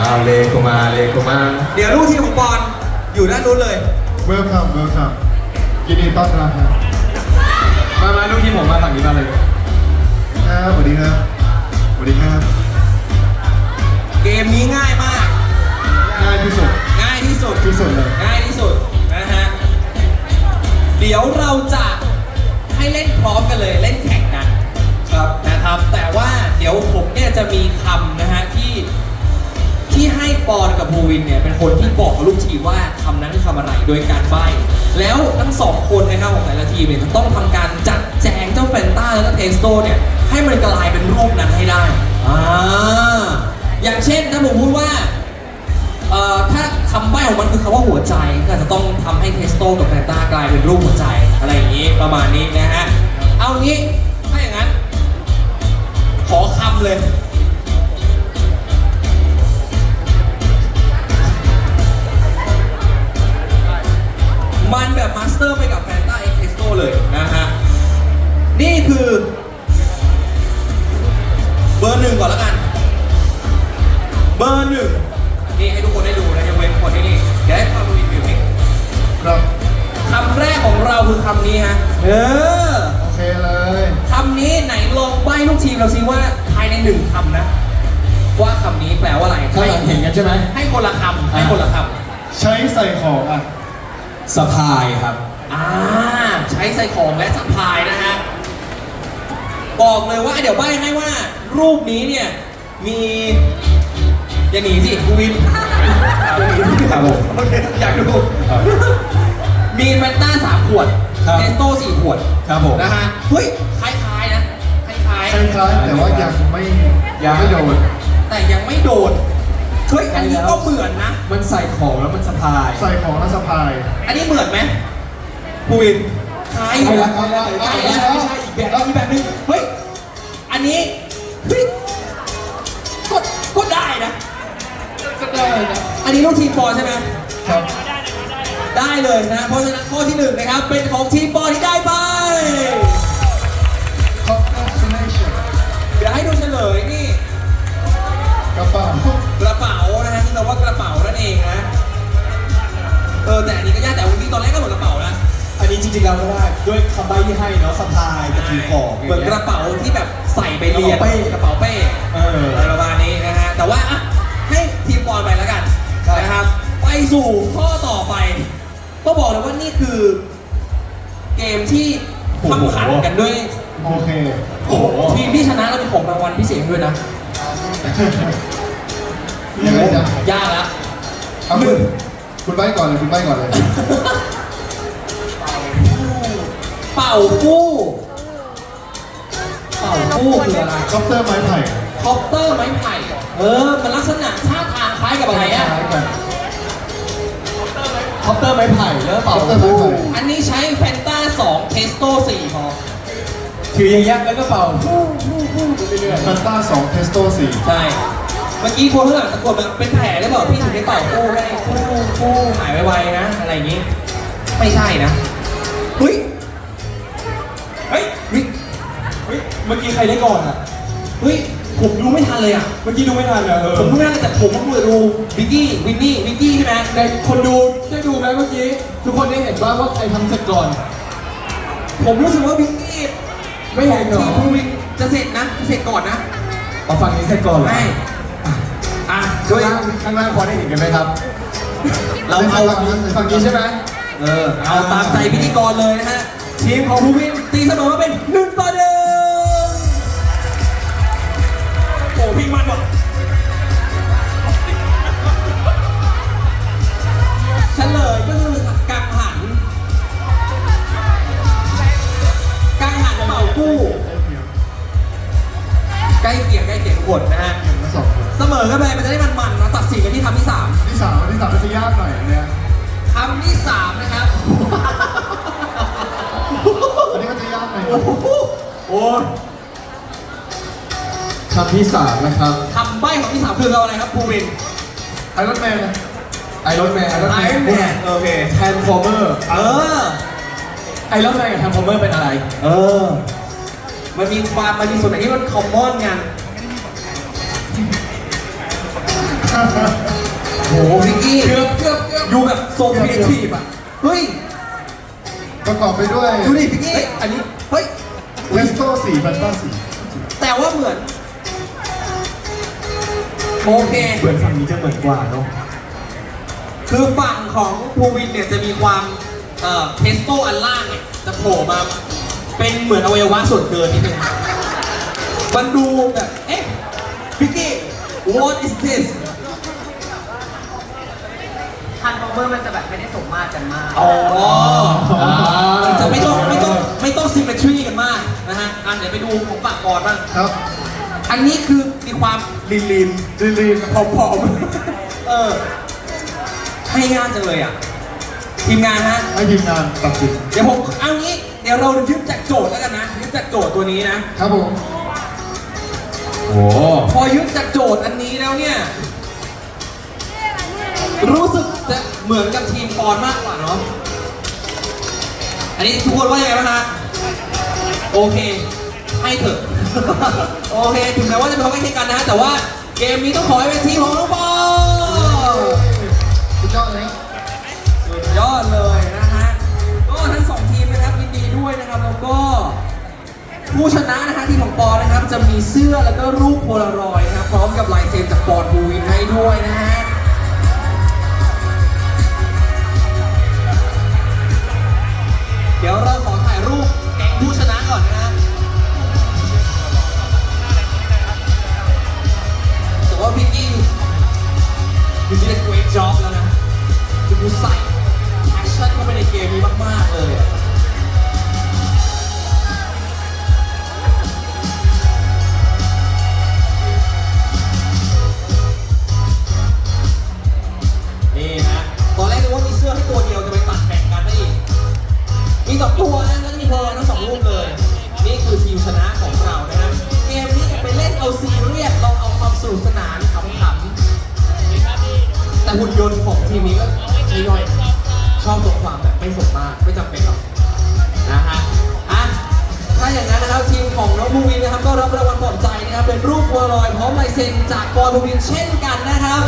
เอาเลโกมาเลโกมา เดี๋ยวลูกทีมของปอนอยู่ด้านนู้นเลย Welcome Welcome ยินดีต้อนรับครับมามาลูกที่ผมมาฝั่งนี้มาเลย ครับสวัสดีครับสวัสดีครับเกมนี้ง่ายมาก ง่ายที่สุดง่ายที่สุด ที่สุดเลย ง่ายที่สุดนะฮะ เดี๋ยวเราจะให้เล่นพร้อมกันเลยเล่นแข่งกันครับนะครับ แต่ว่าเดี๋ยวผมเนี่ยจะมีคำนะฮะที่ที่ให้ ปอนกับภูวินเนี่ยเป็นคนที่บอกกับลูกทีมว่าคำนั้นคือคำอะไรโดยการใบ้แล้วทั้งสองคนนะครับของแต่ละทีมเนี่ยต้องทำการจัดแจงเจ้าแฟนต้าแล้วก็เทสโตเนี่ยให้มันกลายเป็นรูปนั้นให้ได้อ่าอย่างเช่นถ้าผมพูดว่าเอ่อถ้าคำใบ้ของมันคือคำว่าหัวใจก็จะต้องทำให้เทสโตกับแฟนต้ากลายเป็นรูปหัวใจอะไรอย่างนี้ประมาณนี้นะฮะเอางี้ถ้าอย่างนั้น ขอคำเลย คือคำนี้ฮะ เออ โอเคเลยคำนี้ไหนลองใบ้ลูกทีมเราซิว่าภายในหนึ่งคำนะ ว่าคำนี้แปลว่าอะไรข้างหลังเห็นกันใช่ไหม ให้คนละคำให้คนละคใช้ใส่ของอะสะพายครับำอ่าใช้ใส่ของและสะพายนะฮะ บอกเลยว่าเดี๋ยวใบ้ให้ว่า รูปนี้เนี่ย มีอย่าหนีสิกูวิน ครับผม โอเคอยากดู มีแฟนต้าสามขวดครับ เทสโต้สี่ขวดครับผม นะฮะเฮ้ยคล้ายๆนะคล้ายคล้ายๆแต่ว่ายังไม่ยังไม่โดน ๆ แต่ยังไม่โดนเฮ้ยอันนี้ก็เหมือนนะ มันใส่ของแล้วมันสะพายใส่ของแล้วสะพาย อันนี้เหมือนไหมปูวินคล้ายอยู่ใกล้แล้วใกล้แล้วใกล้แล้วไม่ใช่อีกแบบอีกแบบหนึงเฮ้ยอันนี้เฮ้ยก็ก็ได้นะ ก็ได้นะอันนี้ลูกทีมบอลใช่ไหมครับ ได้เลยนะ เพราะฉะนั้นข้อที่หนึ่งนะครับ เป็นของทีมบอลที่ได้ไป Congratulations เดี๋ยวให้ดูเฉลยนี่ กระเป๋ากระเป๋านะฮะที่เราว่ากระเป๋านั่นเองนะเออแต่อันนี้ก็ยากแต่วันนี้ตอนแรกก็เหมือนกระเป๋านะอันนี้จริงๆเราไม่ได้ด้วยคำใบ้ที่ให้เนาะสะพายกับถือของเหมือนกระเป๋าที่แบบใส่ไปเรียนกระเป๋าเป้กระเป๋าเป้เออ อะไรประมาณนี้นะฮะแต่ว่าอะให้ทีมบอลไปแล้วกันครับนะครับ ไปสู่ข้อต่อไป ก็บอกเลยว่านี่คือเกมที่ทำขันกันด้วยโอเคโอ้โหทีมที่ชนะแล้วมีของรางวัลพิเศษด้วยนะยังไงจ๊ะยากแล้วเอาคุณคุณใบก่อนเลยคุณใบก่อนเลย เป่าคู่เป่าคู่คืออะไรคอปเตอร์ไม้ไผ่คอปเตอร์ไม้ไผ่ เออ มันลักษณะท่าทางคล้ายกับอะไรอะคล้ายกันค อปเตอร์ไม้ไผ่แล้วเป่าอปเตอร์ไม้ไผ่ อันนี้ใช้แฟนต้า2เทสโต้4พอถืออย่างเงี้ยแล้วก็เป่าเรื่อยแฟนต้าสองเทสโต้สี่ใช่ เมื่อกี้คนข้างหลังตะโกนมาเป็นแผลหรือเปล่าพี่ถึงได้เป่าคู่ให้คู่คู่หายไวๆนะ อะไรอย่างงี้ ไม่ใช่นะเฮ้ยเฮ้ยเฮ้ยเฮ้ยเมื่อกี้ใครได้ก่อนอะ เฮ้ย ผมดูไม่ทันเลยอะ เมื่อกี้ดูไม่ทันอะเออผมดูไม่ทันแต่ผมก็ดูแต่ดูวิกกี้วินนี่วิกกี้ใช่ไหมแต่คนดูได้ดูไเมื่อกี้ ทุกคนได้เห็นว่าว่าใครทำเสร็จก่อน ผมรู้สึกว่าวิกกี้ไม่เห็นเหรอ ทีมภูวินจะเสร็จนะจะเสร็จก่อนนะ เอาฝั่งนี้เสร็จก่อนเหรอไม่อะข้างล่างข้างล่างพอได้เห็นกันไหมครับเราเอา ฝั่งนี้ฝั่งนี้ใช่ไหมเออ เอาตามใจพิธีกรเลยนะฮะ ทีมของภูวินตีเสมอมาเป็นหนึ่งต่อหนึ่งโอ้พี่มันว่ะเคียงใกล้เคียงกดนะฮะเห็นมาสองคนเสมอกันไปมันจะได้มันๆนะตัดสินกันที่คำที่สามที่สามที่สามมันจะยากหน่อยอันเนี้ยคำที่สามนะครับ อันนี้ก็จะยากหน่อยโอ้โหโอ้ยคำที่สามนะครับคำใบ้ของที่สามคืออะไรครับภูวินไอรอนแมนนะไอรอนแมนไอรอนแม Iron น Man โอเคแทนฟอร์เมอร์เออ ไอรอนแมนกับแทนฟอร์เมอร์เป็นอะไร เออ มันมีความมันมีส่วนไหนที่มันคอมมอนกัน โหวิกกี้ เกือบเกือบเกือบดูแบบโซครีเอทีฟอะ เฮ้ย ประกอบไปด้วยดูดิวิกกี้อันนี้ เฮ้ย เวสโต้สีแฟนตาสีแต่ว่าเหมือน โอเค เหมือนฝั่งนี้จะเหมือนกว่าเนาะคือฝั่งของภูวินเนี่ยจะมีความ เอ่อเพสโต้อันล่างเนี่ยจะโผล่มา เป็นเหมือนอวัยวะส่วนเกินนิดนึงมันดูแบบ เอ๊ะพิกกี้ what is this ฮันโอเวอร์มันจะแบบไม่ได้สมมาตรกันมากอ๋อมันจะไม่ต้องไม่ต้องไม่ต้องซิมเมทรีกันมากนะฮะอันเดี๋ยวไปดูของฝั่งก่อนบ้างครับอันนี้คือมีความลีนลีนลีลีนผอมๆเออให้งานจังเลยอะทีมงานฮะ ให้ทีมงานตัดสินเดี๋ยวผมเอางี้ เดี๋ยวเรายึดจากโจทย์แล้วกันนะยึดจากโจทย์ตัวนี้นะ ครับผม โอ้พอยึดจากโจทย์อันนี้แล้วเนี่ย รู้สึกจะเหมือนกับทีมปอนมากกว่าเนาะ อันนี้ทุกคนว่ายังไงบ้างฮะ โอเค ให้เถอะ โอเค ถึงแม้ว่าจะเป็นความใกล้เคียงกันนะแต่ว่าเกมนี้ต้องขอให้เป็นทีมของน้องปอสุดยอดเลยครับสุดยอดเลยนะฮะ ก็ทั้งสองทีมนะครับยินดีด้วยนะครับ แล้วก็ ผู้ชนะนะฮะทีมของปอนนะครับ จะมีเสื้อแล้วก็รูปโพลารอยด์นะครับ พร้อมกับลายเซ็นจากปอนบูวินให้ด้วยนะฮะ เดี๋ยวเราขอถ่ายรูปแกงผู้ชนะก่อนนะฮะแต่ว่าพี่กี้ you did a great job แต่หุ่นยนต์ของทีมนี้ก็ใช่ย่อยชอบตัวความแบบไม่สมมากไม่จำเป็นหรอกนะฮะอะถ้าอย่างนั้นนะครับทีมของน้องบูวินนะครับก็รับรางวัลปลอบใจนะครับเป็นรูปวัวลอยพร้อมลายเซ็นจากบอลบูวินเช่นกันนะครับ